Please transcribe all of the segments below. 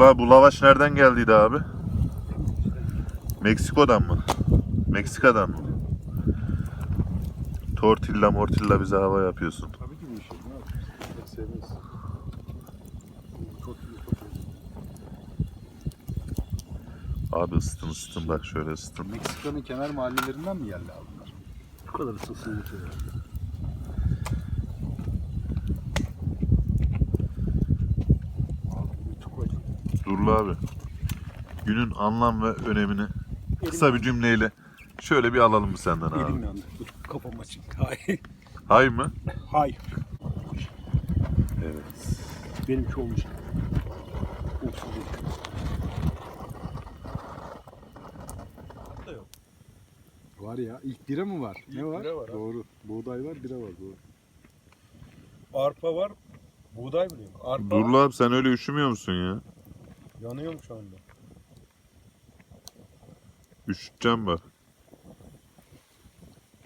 Durla bu lavaş nereden geldiydi abi? Meksiko'dan mı? Meksika'dan mı? Tortilla mortilla bize hava yapıyorsun. Tabii ki bir şey. Ne yapıyorsun? Abi ısıtın ısıtın bak şöyle ısıtın. Meksika'nın kenar mahallelerinden mi yerli aldılar? Bu kadar ısınsın yeter. Abi bu çok acı. Durla abi. Günün anlam ve önemini kısa bir cümleyle şöyle bir alalım mı senden abi? Elim yandı. Dur kafam açık. Hayır. Hay mı? Hayır. Evet. Benimki olmuş. Olsun yok. Var ya. ilk bira mı var? İlk ne var? bira var abi. Doğru. Buğday var, bira var. Doğru. Arpa var. Buğday biliyorum. Arpa Durla abi sen öyle üşümüyor musun ya? Yanıyorum şu anda. Üşüteceğim bak.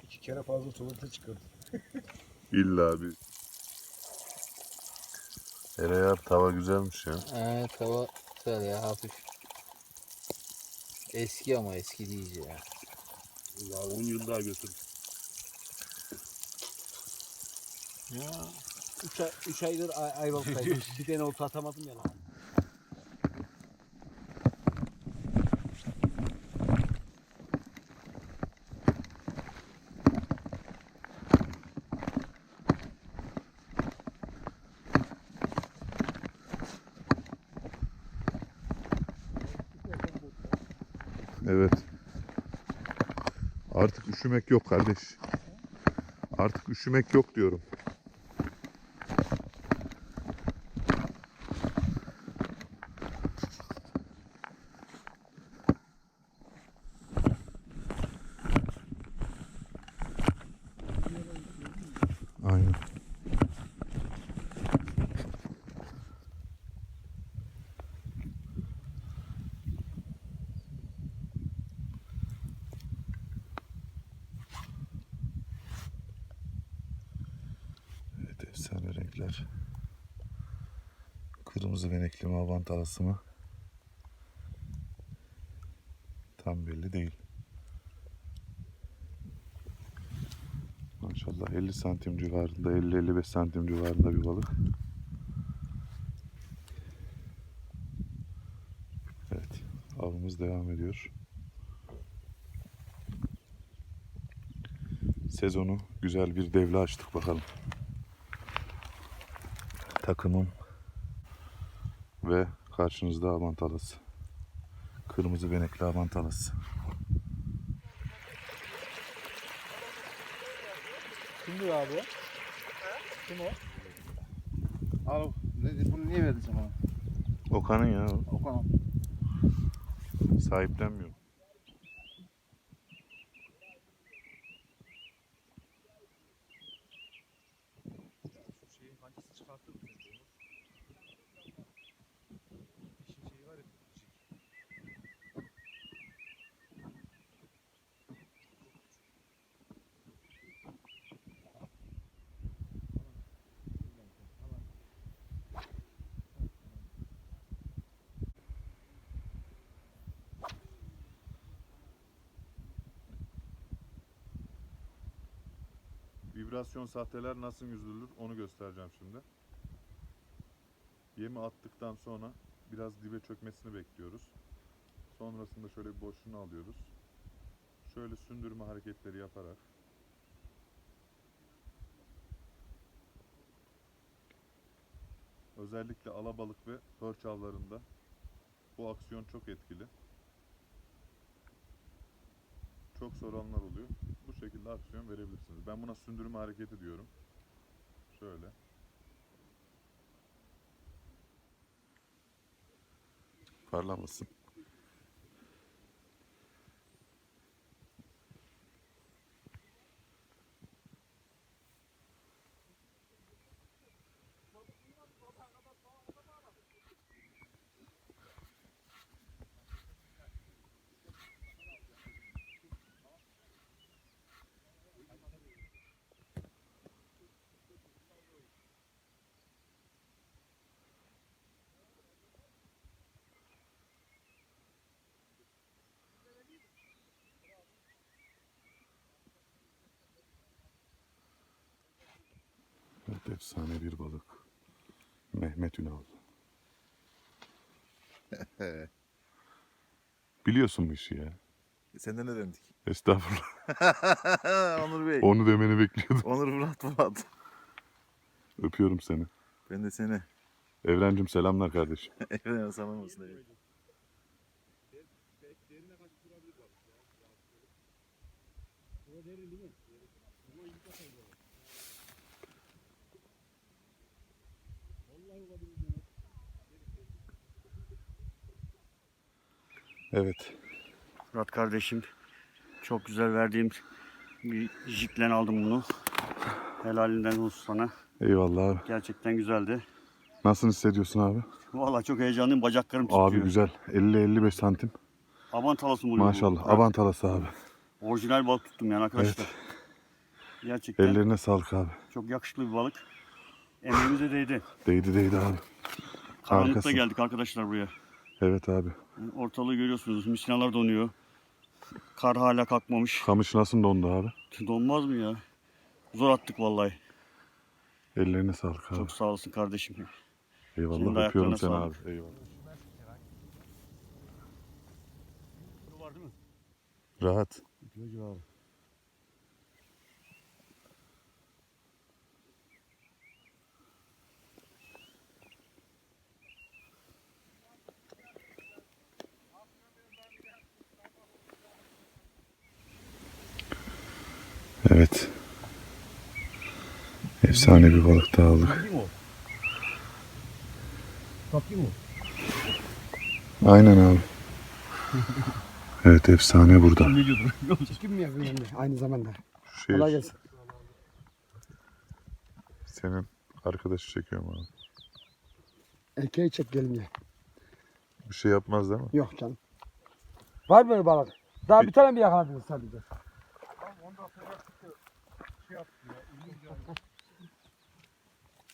İki kere fazla tuvalete çıkardım. İlla abi. Eray abi tava güzelmiş ya. Evet tava güzel ya hafif. Eski ama eski değil ya. Ya 10 yıl daha götür. Ya 3 ay, üç aydır ay, Ayvalık'taydım. bir tane olta atamadım ya lan. Evet. Artık üşümek yok kardeş. Artık üşümek yok diyorum. Aynen. Evet efsane renkler. Kırmızı benekli mi avantalası mı? Tam belli değil. Maşallah 50 santim civarında 50-55 santim civarında bir balık. Evet avımız devam ediyor. Sezonu güzel bir devle açtık bakalım takımım ve karşınızda avantalası. Kırmızı benekli avantalası. Kimdir abi? Kim o? Al ne, bunu niye verdin sen bana? Okan'ın ya. Okan. Sahiplenmiyor. Şu şeyin kancası çıkarttı mı sence onu? Dişin şeyi var ya dişik. Vibrasyon sahteler nasıl yüzülür onu göstereceğim şimdi. Yemi attıktan sonra biraz dibe çökmesini bekliyoruz. Sonrasında şöyle bir boşluğunu alıyoruz. Şöyle sündürme hareketleri yaparak özellikle alabalık ve hörç avlarında bu aksiyon çok etkili. Çok soranlar oluyor. Şekilde aksiyon verebilirsiniz. Ben buna sündürme hareketi diyorum. Şöyle. Parlamasın. Evet efsane bir balık. Mehmet Ünal. Biliyorsun bu işi ya. Senden öğrendik. Estağfurullah. Onur Bey. Onu demeni bekliyordum. Onur Murat Polat. Öpüyorum seni. Ben de seni. Evrencim selamlar kardeşim. Efendim sana olsun. Evet. Evet. Murat kardeşim çok güzel verdiğim bir jiklen aldım bunu. Helalinden olsun sana. Eyvallah abi. Gerçekten güzeldi. Nasıl hissediyorsun abi? Vallahi çok heyecanlıyım. Bacaklarım titriyor. Abi güzel. 50-55 santim. Avantalasım oluyor bu. Maşallah. Evet. Avantalası abi. Orijinal balık tuttum yani arkadaşlar. Gerçekten Ellerine sağlık abi. çok yakışıklı bir balık. Emeğimize değdi. Değdi değdi abi. Karanlıkta Harikasın. geldik arkadaşlar buraya. Evet abi. Ortalığı görüyorsunuz. Misinalar donuyor. Kar hala kalkmamış. Kamış nasıl dondu abi? Donmaz mı ya? Zor attık vallahi. Ellerine sağlık abi. Çok sağ olasın kardeşim. Senin de Eyvallah. Öpüyorum ayaklarına seni sağlık. abi. Eyvallah. Var değil mi? Rahat. Evet. Efsane bir balık daha aldık. Aynen abi. Evet efsane burada. Çekim mi yapıyorsun anne aynı zamanda? Şu şey, Kolay gelsin. senin arkadaşı çekiyorum abi. Erkeği çek gelin ya. Bir şey yapmaz değil mi? Yok canım. Var mı böyle balık? Daha bir tane mi yakaladınız sadece?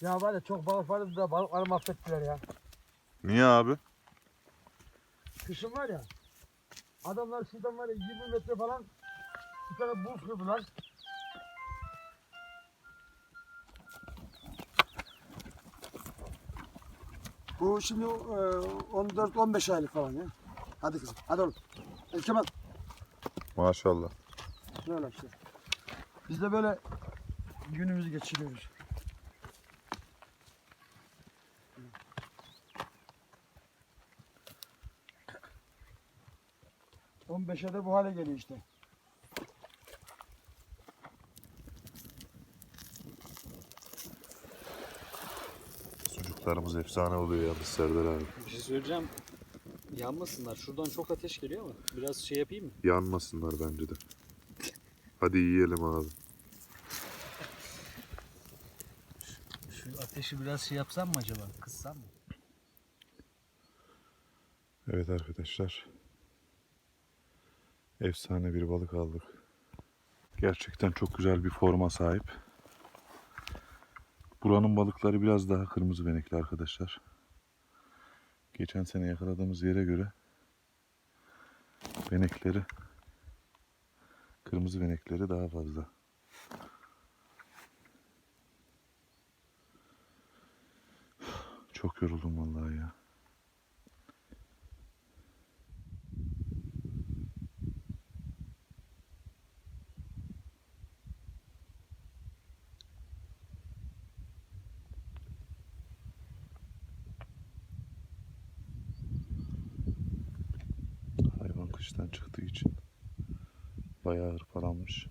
Ya var ya çok balık vardı da balıkları mahvettiler ya. Niye abi? Kışın var ya. Adamlar şuradan var ya 20 metre falan bir tane buz kırdılar. Bu şimdi e, 14-15 aylık falan ya. Hadi kızım, hadi oğlum. El Kemal, Maşallah. Böyle işte. Biz de böyle günümüzü geçiriyoruz. On beşe de bu hale geliyor işte. Sucuklarımız efsane oluyor yalnız Serdar abi. Bir şey söyleyeceğim. Yanmasınlar. Şuradan çok ateş geliyor ama biraz şey yapayım mı? Yanmasınlar bence de. Hadi yiyelim abi. Şu ateşi biraz şey yapsam mı acaba? Kıssam mı? Evet arkadaşlar. Efsane bir balık aldık. Gerçekten çok güzel bir forma sahip. Buranın balıkları biraz daha kırmızı benekli arkadaşlar. Geçen sene yakaladığımız yere göre benekleri kırmızı benekleri daha fazla. Çok yoruldum vallahi ya. Hayvan kıştan çıktığı için bayağı hırpalanmış.